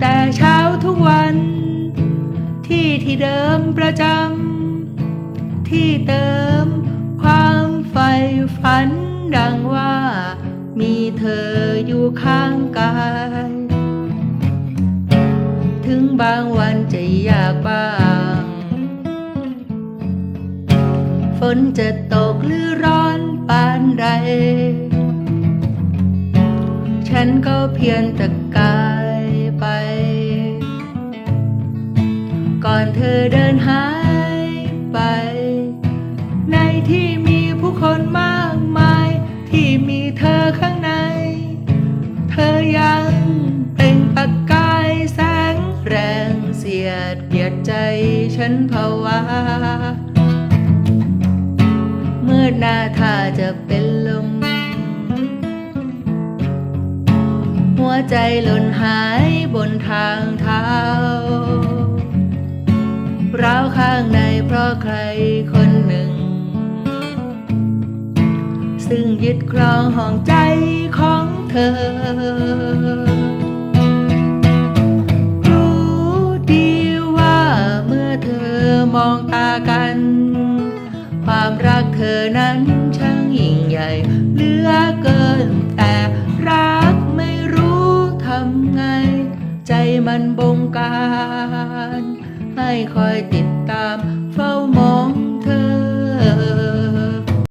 แต่เช้าทุกวัน ที่ที่เดิมประจำที่เติมความใฝ่ฝันดังว่า มีเธออยู่ข้างกาย ถึงบางวันจะยากบ้าง ฝนจะตกหรือร้อนปานใด ฉันก็เพียงตะกาย อนเธอเดินหายไป ในที่มีผู้คนมากมาย ที่มีเธอข้างใน เธอยังเป็นประกายแสงแรงเสียดเกียดใจฉันภาวะเมื่อหน้าท่าจะเป็นลม หัวใจหล่นหายบนทางเท้า ร้าวข้างในเพราะใครคนหนึ่ง ซึ่งยึดครองห้องใจของเธอ รู้ดีว่าเมื่อเธอมองตากัน ความรักเธอนั้นช่างยิ่งใหญ่เหลือเกินแต่รักไม่รู้ทำไง ใจมันบงการ ให้คอยติดตามเฝ้ามอง